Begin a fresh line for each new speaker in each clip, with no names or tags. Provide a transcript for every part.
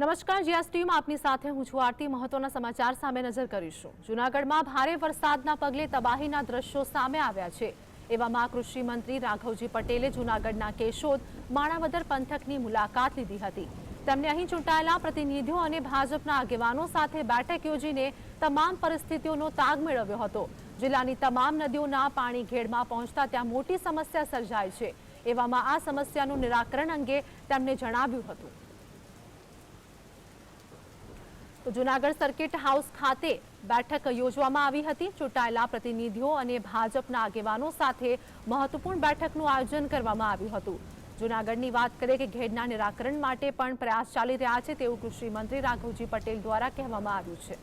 નમસ્કાર જીએસટીમાં આપની સાથે હું છું આરતી. મહત્વના સમાચાર સામે નજર કરીશું. જૂનાગઢમાં ભારે વરસાદના પગલે તબાહીના દ્રશ્યો સામે આવ્યા છે. એવામાં કૃષિ મંત્રી રાઘવજી પટેલે જૂનાગઢના કેશોદ માણાવદર પંથકની મુલાકાત લીધી હતી. તેમણે અહીં ચૂંટાયેલા પ્રતિનિધિઓ અને ભાજપના આગેવાનો સાથે બેઠક યોજીને તમામ પરિસ્થિતિઓનો તાગ મેળવ્યો હતો. જિલ્લાની તમામ નદીઓના પાણી ઘેડમાં પહોંચતા ત્યાં મોટી સમસ્યા સર્જાય છે. એવામાં આ સમસ્યાનું નિરાકરણ અંગે તેમણે જણાવ્યું હતું. તો જૂનાગઢ સર્કિટ હાઉસ ખાતે બેઠક યોજવામાં આવી હતી. ચૂંટાયેલા પ્રતિનિધિઓ અને ભાજપના આગેવાનો સાથે મહત્વપૂર્ણ બેઠકનું આયોજન કરવામાં આવ્યું હતું. જૂનાગઢની વાત કરીએ કે ઘેડના નિરાકરણ માટે પણ પ્રયાસ ચાલી રહ્યા છે તેવું કૃષિ મંત્રી રાઘવજી પટેલ દ્વારા કહેવામાં આવ્યું છે.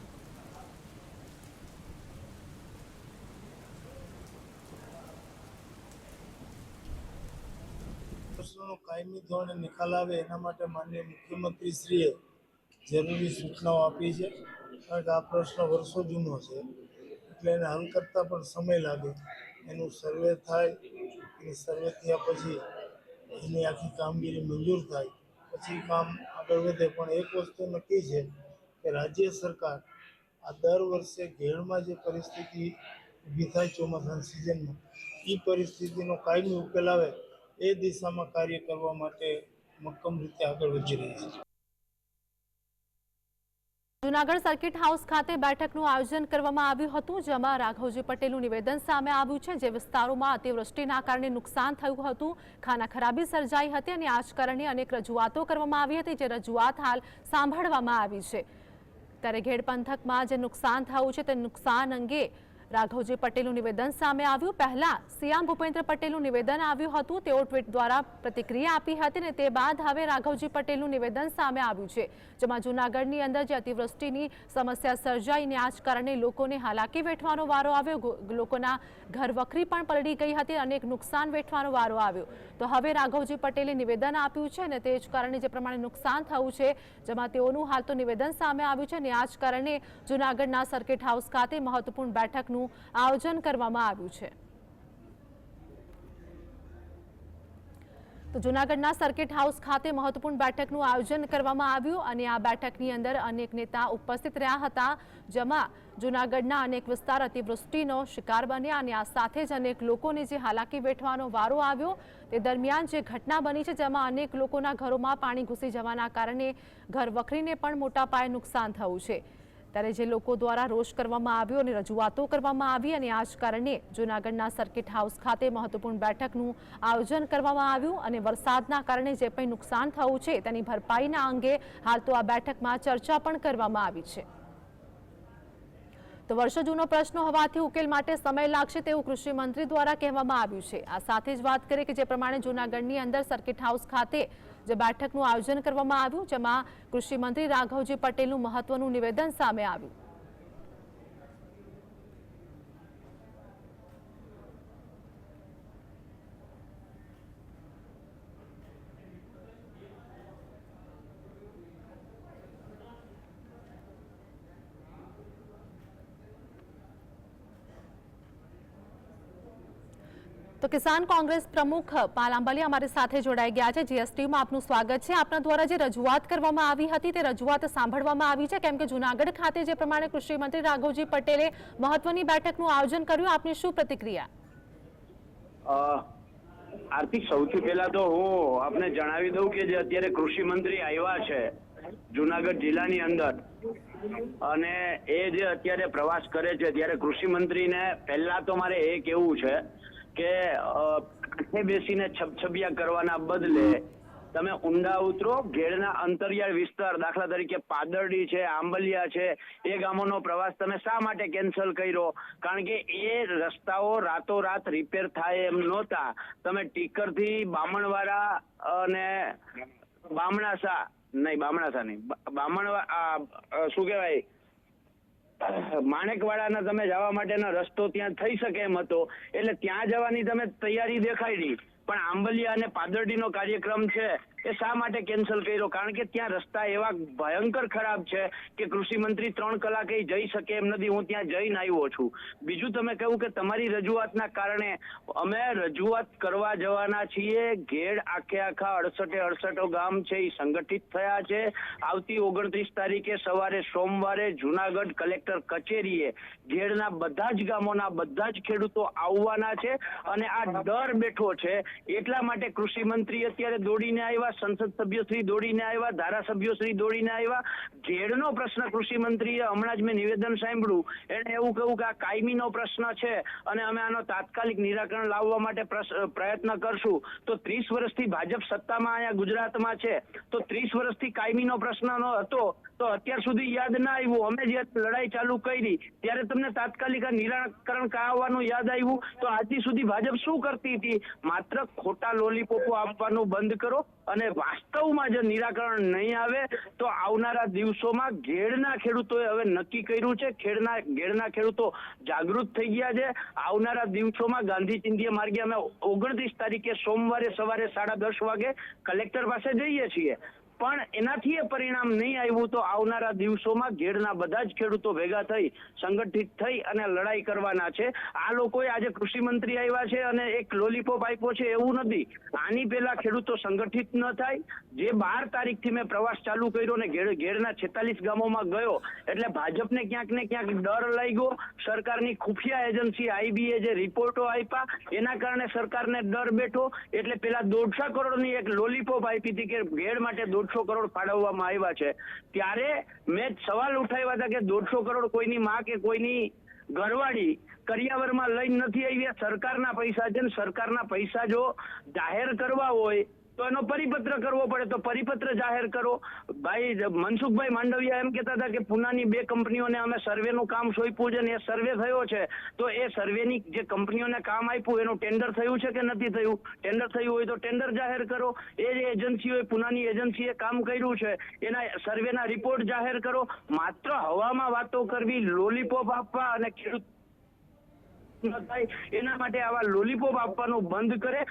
કાયમી ધોરણે નિકાલ આવે એના માટે માનનીય મુખ્યમંત્રીશ્રીએ જરૂરી સૂચનાઓ આપી છે કારણ કે આ પ્રશ્ન વર્ષો જૂનો છે. એટલે એને હલ કરતા પણ સમય લાગે. એનું સર્વે થાય, એની સર્વે થયા પછી એની આખી કામગીરી મંજૂર થાય. પછી કામ આગળ વધે. પણ એક વસ્તુ નક્કી છે કે રાજ્ય સરકાર આ દર વર્ષે ઘેડમાં જે પરિસ્થિતિ ઊભી થાય ચોમાસાની સિઝનમાં એ પરિસ્થિતિનો કાયમી ઉકેલ આવે એ દિશામાં કાર્ય કરવા માટે મક્કમ રીતે આગળ વધી રહી છે.
જૂનાગઢ સર્કિટ હાઉસ ખાતે બેઠકનું આયોજન કરવામાં આવ્યું હતું, જેમાં રાઘવજી પટેલનું નિવેદન સામે આવ્યું છે. જે વિસ્તારોમાં અતિવૃષ્ટિના કારણે નુકસાન થયું હતું, ખાના ખરાબી સર્જાઈ હતી અને આજકારણે અનેક રજૂઆતો કરવામાં આવી હતી, જે રજૂઆત હાલ સાંભળવામાં આવી છે. ત્યારે ઘેડ પંથકમાં જે નુકસાન થયું છે, તે નુકસાન અંગે રાઘવજી પટેલનું નિવેદન સામે આવ્યું. પહેલા સીએમ ભૂપેન્દ્ર પટેલનું નિવેદન આવ્યું હતું. તેઓ ટ્વીટ દ્વારા પ્રતિક્રિયા આપી હતી ને તે બાદ હવે રાઘવજી પટેલનું નિવેદન સામે આવ્યું છે. જેમાં જૂનાગઢની અંદર જે અતિવૃષ્ટિની સમસ્યા સર્જાઈને આ જ કારણે લોકોને હાલાકી વેઠવાનો વારો આવ્યો. લોકોના ઘર વખરી પણ પલળી ગઈ હતી. અનેક નુકસાન વેઠવાનો વારો આવ્યો. તો હવે રાઘવજી પટેલે નિવેદન આપ્યું છે ને તે જ કારણે જે પ્રમાણે નુકસાન થયું છે, જેમાં તેઓનું હાલ તો નિવેદન સામે આવ્યું છે ને આ જ કારણે જૂનાગઢના સર્કિટ હાઉસ ખાતે મહત્વપૂર્ણ બેઠકનું આયોજન કરવામાં આવ્યું છે. તો જૂનાગઢના સર્કિટ હાઉસ ખાતે મહત્વપૂર્ણ બેઠકનું આયોજન કરવામાં આવ્યું અને આ બેઠકની અંદર અનેક નેતા ઉપસ્થિત રહ્યા હતા, જેમાં જૂનાગઢના અનેક વિસ્તાર અતિવૃષ્ટિનો શિકાર બન્યા અને આ સાથે જ અનેક લોકોને જે હાલાકી વેઠવાનો વારો આવ્યો, તે દરમિયાન જે ઘટના બની છે જેમાં અનેક લોકોના ઘરોમાં પાણી ઘૂસી જવાના કારણે ઘર વખરીને પણ મોટા પાયે નુકસાન થયું છે. ત્યારે જે લોકો દ્વારા રોષ કરવામાં આવ્યો અને રજૂઆતો કરવામાં આવી અને આ જ કારણે જૂનાગઢના સર્કિટ હાઉસ ખાતે મહત્વપૂર્ણ બેઠકનું આયોજન કરવામાં આવ્યું અને વરસાદના કારણે જે કંઈ નુકસાન થયું છે તેની ભરપાઈના અંગે હાલ તો આ બેઠકમાં ચર્ચા પણ કરવામાં આવી છે. તો વર્ષો જૂનો પ્રશ્ન હોવાથી ઉકેલ માટે સમય લાગશે તેવું કૃષિ મંત્રી દ્વારા કહેવામાં આવ્યું છે. આ સાથે જ વાત કરીએ કે જે પ્રમાણે જૂનાગઢની અંદર સર્કિટ હાઉસ ખાતે જે બેઠકનું આયોજન કરવામાં આવ્યું જેમાં કૃષિ મંત્રી રાઘવજી પટેલનું મહત્વનું નિવેદન સામે આવ્યું. તો કિસાન કોંગ્રેસ પ્રમુખ પાલ આંબાલિયા અમારી સાથે જોડાઈ ગયા છે. જીએસટીમાં આપનું સ્વાગત છે. આપના દ્વારા જે રજૂઆત કરવામાં આવી હતી તે રજૂઆત સાંભળવામાં આવી છે. કેમ કે જૂનાગઢ ખાતે જે પ્રમાણે કૃષિ રાઘવજી પટેલે મહત્વની બેઠકનું આયોજન કર્યું. આપની શું પ્રતિક્રિયા?
આરતી, સૌથી પહેલા તો હું આપને જણાવી દઉં કે જે અત્યારે કૃષિ મંત્રી આવ્યા છે જુનાગઢ જિલ્લાની અંદર અને એ જે અત્યારે પ્રવાસ કરે છે, ત્યારે કૃષિ મંત્રીને પહેલા તો મારે એ કેવું છે કે કાંઠે બેસીને છબછબિયા કરવાના બદલે તમે ઊંડા ઉતરો ઘેડના અંતરિયાળ વિસ્તાર દાખલા તરીકે પાદરડી છે આંબલિયા છે એ ગામોનો પ્રવાસ તમે શા માટે કેન્સલ કર્યો? કારણ કે એ રસ્તાઓ રાતોરાત રિપેર થાય એમ નહોતા. તમે ટીકરથી બામણવાળા અને બામણાસા નહીં બામણાસા નહીં બામણવા શું કહેવાય? માણેકવાડાના તમે જવા માટેનો રસ્તો ત્યાં થઈ શકે એમ હતો. એટલે ત્યાં જવાની તમે તૈયારી દેખાડી પણ આંબલિયા અને પાદરડીનો કાર્યક્રમ છે. એ શા માટે કેન્સલ કર્યો? કારણ કે ત્યાં રસ્તા એવા ભયંકર ખરાબ છે કે કૃષિ મંત્રી ત્રણ કલાકે જઈ શકે એમ નથી. હું ત્યાં જઈને આવ્યો છું. બીજું તમે કહ્યું કે તમારી રજૂઆતના કારણે અમે રજૂઆત કરવા જવાના છીએ. ઘેડ આખે આખા અડસઠે અડસઠો ગામ છે એ સંગઠિત થયા છે. આવતી ઓગણત્રીસ તારીખે સવારે સોમવારે જુનાગઢ કલેક્ટર કચેરીએ ઘેડના બધા જ ગામોના બધા જ ખેડૂતો આવવાના છે અને આ ડર બેઠો છે. એટલા માટે કૃષિ મંત્રી અત્યારે દોડીને આવ્યા સંસદ સભ્યશ્રી દોડીને આવ્યા, ધારાસભ્યોશ્રી દોડીને આવ્યા. ઘેડનો પ્રશ્ન કૃષિ હમણાં જ મેં નિવેદન સાંભળ્યું. એણે એવું કહ્યું કે આ કાયમીનો પ્રશ્ન છે અને અમે આનો તાત્કાલિક નિરાકરણ લાવવા માટે પ્રયત્ન કરશું. તો ત્રીસ વર્ષથી ભાજપ સત્તામાં અહીંયા ગુજરાતમાં છે. તો ત્રીસ વર્ષથી કાયમીનો પ્રશ્ન હતો. તો અત્યાર સુધી યાદ ના આવ્યું. અમે જે લડાઈ ચાલુ કરી, ત્યારે તમને તાત્કાલિક નિરાકરણ કરાવવાનું યાદ આવ્યું? તો આજથી સુધી ભાજપ શું કરતી હતી? માત્ર ખોટા લોલીપોપો આપવાનું બંધ કરો અને વાસ્તવમાં જો નિરાકરણ નહીં આવે, તો આવનારા દિવસોમાં ઘેડના ખેડૂતોએ હવે નક્કી કર્યું છે, ખેડના, ઘેડના ખેડૂતો જાગૃત થઈ ગયા છે. આવનારા દિવસોમાં ગાંધી ચિંધ્ય માર્ગે અમે ઓગણત્રીસ તારીખે સોમવારે સવારે સાડા દસ વાગે કલેક્ટર પાસે જઈએ છીએ. પણ એનાથી એ પરિણામ નહીં આવ્યું તો આવનારા દિવસોમાં ઘેડના બધા જ ખેડૂતો ભેગા થઈ, સંગઠિત થઈ અને લડાઈ કરવાના છે. આ લોકોએ આજે કૃષિ મંત્રી આવ્યા છે અને એક લોલીપોપ આપ્યો છે એવું નથી. આની પહેલા ખેડૂતો સંગઠિત ન થાય. જે બાર તારીખથી મેં પ્રવાસ ચાલુ કર્યો ને ઘેડ ઘેડના છેતાલીસ ગામોમાં ગયો, એટલે ભાજપને ક્યાંક ને ક્યાંક ડર લાગ્યો. સરકારની ખુફિયા એજન્સી આઈબીએ જે રિપોર્ટો આપ્યા, એના કારણે સરકારને ડર બેઠો. એટલે પેલા દોઢસો કરોડની એક લોલીપોપ આપી હતી કે ઘેડ માટે દોઢસો કરોડ ફાળવવામાં આવ્યા છે. ત્યારે મેં સવાલ ઉઠાવ્યા હતા કે દોઢસો કરોડ કોઈની માં કે કોઈની ઘરવાળી કરિયાવરમાં લઈને નથી આવ્યા સરકારના પૈસા છે ને સરકારના પૈસા જો જાહેર કરવા હોય તો એનો પરિપત્ર કરવો પડે. તો પરિપત્ર જાહેર કરો. ભાઈ મનસુખભાઈ માંડવિયા એમ કહેતા હતા કે પુનાની બે કંપનીઓને અમે સર્વેનું કામ સોંપ્યું છે ને એ સર્વે થયો છે. તો એ સર્વેની જે કંપનીઓને કામ આપ્યું, એનું ટેન્ડર થયું છે કે નથી થયું? ટેન્ડર થયું હોય તો ટેન્ડર જાહેર કરો. એ જે એજન્સીઓએ, પુનાની એજન્સીએ કામ કર્યું છે, એના સર્વેના રિપોર્ટ જાહેર કરો. માત્ર હવામાં વાતો કરવી, લોલીપોપ આપવા અને ખેડૂત ન થાય, એના માટે આવા લોલીપોપ આપવાનું બંધ કરે.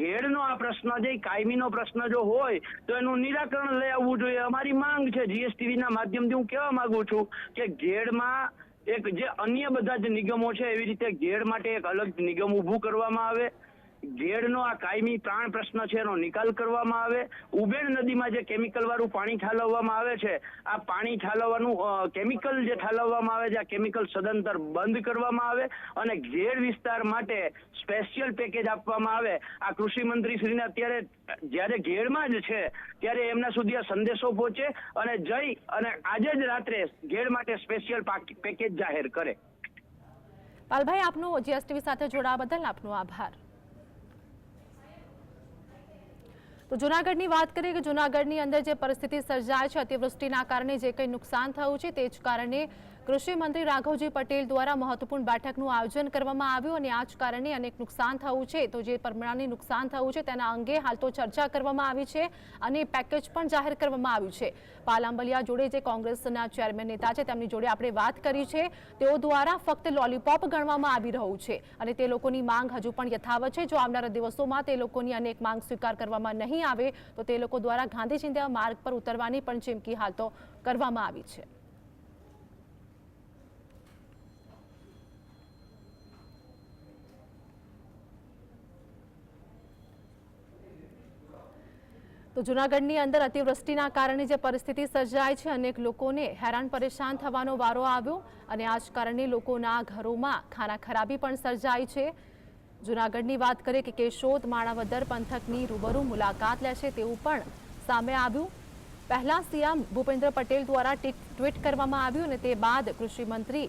ઘેડનો આ પ્રશ્ન જે કાયમીનો પ્રશ્ન જો હોય, તો એનું નિરાકરણ લઈ આવવું જોઈએ. અમારી માંગ છે જીએસટીવીના માધ્યમથી હું કહેવા માંગુ છું કે ઘેડમાં એક જે અન્ય બધા જ નિગમો છે, એવી રીતે ઘેડ માટે એક અલગ નિગમ ઊભું કરવામાં આવે. ઘેડનો આ કાયમી પ્રાણ પ્રશ્ન છે એનો નિકાલ કરવામાં આવે. ઉબેણ નદીમાં જે કેમિકલ વાળું પાણી ઠાલવવામાં આવે છે, આ પાણી ઠાલવવાનું કેમિકલ જે ઠાલવવામાં આવે છે, આ કેમિકલ સદંતર બંધ કરવામાં આવે અને ઘેડ વિસ્તાર માટે સ્પેશિયલ પેકેજ આપવામાં આવે. આ કૃષિ મંત્રી અત્યારે, જ્યારે ઘેડમાં જ છે, ત્યારે એમના સુધી આ સંદેશો પહોંચે અને જઈ અને આજે જ રાત્રે ઘેડ માટે સ્પેશિયલ પેકેજ જાહેર કરે.
પાલભાઈ, આપનો જીએસટીવી સાથે જોડાવા બદલ આપનો આભાર. તો જુનાગઢની વાત કરીએ કે જુનાગઢની અંદર જે પરિસ્થિતિ સર્જાય છે, અતિવૃષ્ટિના કારણે જે કંઈ નુકસાન થયું છે, તે જ કારણે કૃષિ મંત્રી રાઘવજી પટેલ દ્વારા મહત્વપૂર્ણ બેઠકનું આયોજન કરવામાં આવ્યું અને આ જ કારણે અનેક નુકસાન થયું છે. તો જે પ્રમાણે નુકસાન થયું છે તેના અંગે હાલ તો ચર્ચા કરવામાં આવી છે અને પેકેજ પણ જાહેર કરવામાં આવ્યું છે. પાલાંબલિયા જોડે જે કોંગ્રેસના ચેરમેન નેતા છે તેમની જોડે આપણે વાત કરી છે. તેઓ દ્વારા ફક્ત લોલીપોપ ગણવામાં આવી રહ્યું છે અને તે લોકોની માંગ હજુ પણ યથાવત છે. જો આવનારા દિવસોમાં તે લોકોની અનેક માંગ સ્વીકાર કરવામાં નહીં આવે, તો તે લોકો દ્વારા ગાંધી માર્ગ પર ઉતરવાની પણ ચીમકી હાલ તો કરવામાં આવી છે. તો જૂનાગઢની અંદર અતિવૃષ્ટિના કારણે જે પરિસ્થિતિ સર્જાય છે, અનેક લોકોને હેરાન પરેશાન થવાનો વારો આવ્યો અને આ જ કારણે લોકોના ઘરોમાં ખાના ખરાબી પણ સર્જાઈ છે. જૂનાગઢની વાત કરીએ કે કેશોદ, માણાવદર પંથકની રૂબરૂ મુલાકાત લેશે તેવું પણ સામે આવ્યું. પહેલાં સીએમ ભૂપેન્દ્ર પટેલ દ્વારા ટ્વીટ કરવામાં આવ્યું અને તે બાદ કૃષિ મંત્રી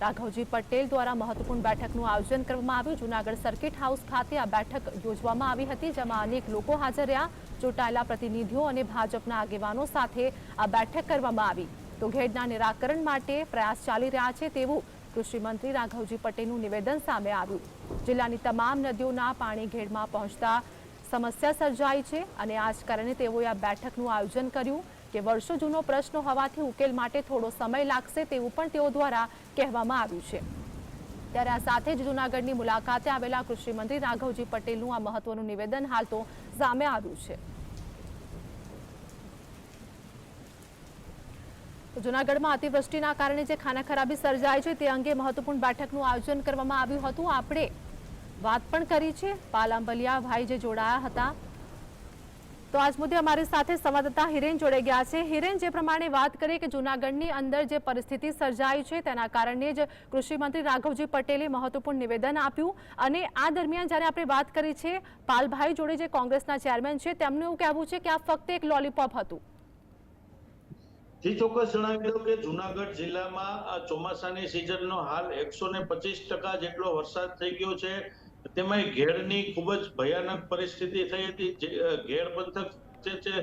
રાઘવજી પટેલ દ્વારા મહત્વપૂર્ણ બેઠકનું આયોજન કરવામાં આવ્યું. જૂનાગઢ સર્કિટ હાઉસ ખાતે આ બેઠક યોજવામાં આવી હતી, જેમાં અનેક લોકો હાજર રહ્યા. ચૂંટાયેલા પ્રતિનિધિઓ અને ભાજપના આગેવાનો સાથે આ બેઠક કરવામાં આવી. તો ઘેડના નિરાકરણ માટે પ્રયાસ ચાલી રહ્યા છે તેવું કૃષિ મંત્રી રાઘવજી પટેલનું નિવેદન સામે આવ્યું. જિલ્લાની તમામ નદીઓના પાણી ઘેડમાં પહોંચતા સમસ્યા સર્જાઈ છે અને આ જ કારણે તેઓએ આ બેઠકનું આયોજન કર્યું. કે વર્ષો જૂનો પ્રશ્ન હોવાથી ઉકેલ માટે થોડો સમય લાગશે તેવું પણ તેઓ દ્વારા કહેવામાં આવ્યું છે. ત્યારે આ સાથે જ જૂનાગઢની મુલાકાતે આવેલા કૃષિમંત્રી રાઘવજી પટેલનું આ મહત્વનું નિવેદન હાલ તો સામે આવ્યું છે. જૂનાગઢમાં અતિવૃષ્ટિના કારણે જે ખાના ખરાબી સર્જાય છે તે અંગે મહત્વપૂર્ણ બેઠકનું આયોજન કરવામાં આવ્યું હતું. આપણે વાત પણ કરી છે. પાલ અંબલિયા ભાઈ જે જોડાયા હતા તો આજ મુદ્દે અમારી સાથે સંવાદદાતા હિરેન જોડે ગયા છે. હિરેન, જે પ્રમાણે વાત કરીએ કે જૂનાગઢની અંદર જે પરિસ્થિતિ સર્જાઈ છે, તેના કારણે જ કૃષિમંત્રી રાઘવજી પટેલે મહત્વપૂર્ણ નિવેદન આપ્યું અને આ દરમિયાન જ્યારે આપણે વાત કરી છે, પાલભાઈ જોડે જે કોંગ્રેસના ચેરમેન છે, તેમનું એવું કહેવું છે કે આ ફક્ત એક લોલીપોપ હતું.
જી, ચોક્કસ જણાવી દઉં કે જુનાગઢ જિલ્લામાં ચોમાસાની સિઝનનો હાલ એકસો ને પચીસ ટકા જેટલો વરસાદ થઈ ગયો છે. તેમાં ઘેડની ખૂબ જ ભયાનક પરિસ્થિતિ થઈ હતી. જે, ઘેડ પંથક જે છે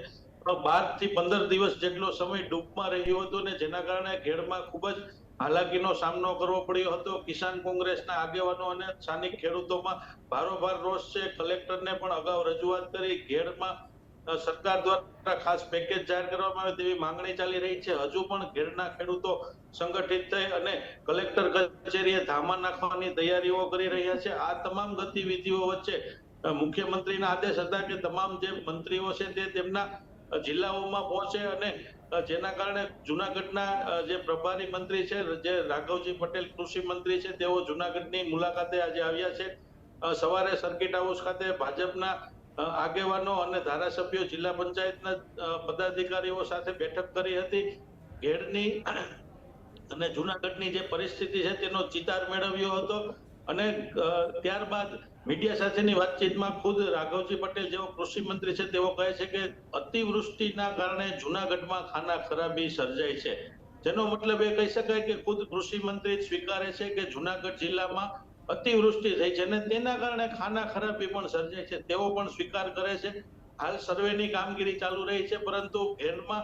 બારથી પંદર દિવસ જેટલો સમય ડૂબમાં રહ્યો હતો ને જેના કારણે ઘેડમાં ખૂબ જ હાલાકીનો સામનો કરવો પડ્યો હતો. કિસાન કોંગ્રેસના આગેવાનો અને સ્થાનિક ખેડૂતોમાં ભારોભાર રોષ છે. કલેક્ટરને પણ અગાઉ રજૂઆત કરી ઘેડમાં સરકાર દ્વારા ખાસ પેકેજ જાહેર કરવામાં આવે તેવી માંગણી ચાલી રહી છે. હજુ પણ ઘેરના ખેડૂતો સંગઠિત થઈ અને કલેક્ટર કચેરીએ ધામા નાખવાની તૈયારીઓ કરી રહ્યા છે. આ તમામ ગતિવિધિઓ વચ્ચે મુખ્યમંત્રીના આદેશ હતા કે તમામ જે મંત્રીઓ છે તે તેમના જિલ્લાઓમાં પહોંચે અને જેના કારણે જુનાગઢના જે પ્રભારી મંત્રી છે, જે રાઘવજી પટેલ કૃષિ મંત્રી છે, તેઓ જુનાગઢની મુલાકાતે આજે આવ્યા છે. સવારે સર્કિટ હાઉસ ખાતે ભાજપના આગેવાનો અને ધારાસભ્યો જિલ્લા પંચાયતના પદાધિકારીઓ સાથે બેઠક કરી હતી. ઘેડની અને જુનાગઢની જે પરિસ્થિતિ છે તેનો ચિતાર મેળવ્યો હતો અને ત્યારબાદ મીડિયા સાથેની વાતચીતમાં ખુદ રાઘવજી પટેલ જેવો કૃષિ મંત્રી છે તેઓ કહે છે કે અતિવૃષ્ટિના કારણે જુનાગઢમાં ખાના ખરાબી સર્જાય છે. જેનો મતલબ એ કહી શકાય કે ખુદ કૃષિ મંત્રી સ્વીકારે છે કે જુનાગઢ જિલ્લામાં અતિવૃષ્ટિ થઈ છે અને તેના કારણે ખાના ખરાબી પણ સર્જાય છે. તેઓ પણ સ્વીકાર કરે છે. હાલ સર્વેની કામગીરી ચાલુ રહી છે, પરંતુ ઘેરમાં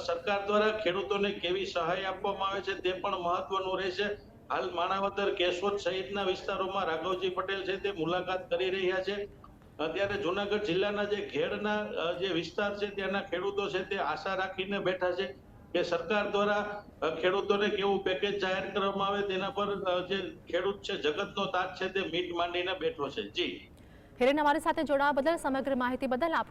સરકાર દ્વારા ખેડૂતોને કેવી સહાય આપવામાં આવે છે તે પણ મહત્વનું રહેશે. હાલ માણાવદર, કેશોદ સહિતના વિસ્તારોમાં રાઘવજી પટેલ છે તે મુલાકાત કરી રહ્યા છે. અત્યારે જુનાગઢ જિલ્લાના જે ઘેડના જે વિસ્તાર છે ત્યાંના ખેડૂતો છે તે આશા રાખીને બેઠા છે. કે સરકાર દ્વારા ખેડૂતોને કેવું પેકેજ જાહેર કરવામાં આવે તેના પર જે ખેડૂત છે, જગતનો તાજ છે તે મીટ માંડીને બેઠો છે. જી.
હિરેન અમારી સાથે જોડાવા બદલ સમગ્ર માહિતી બદલ આપ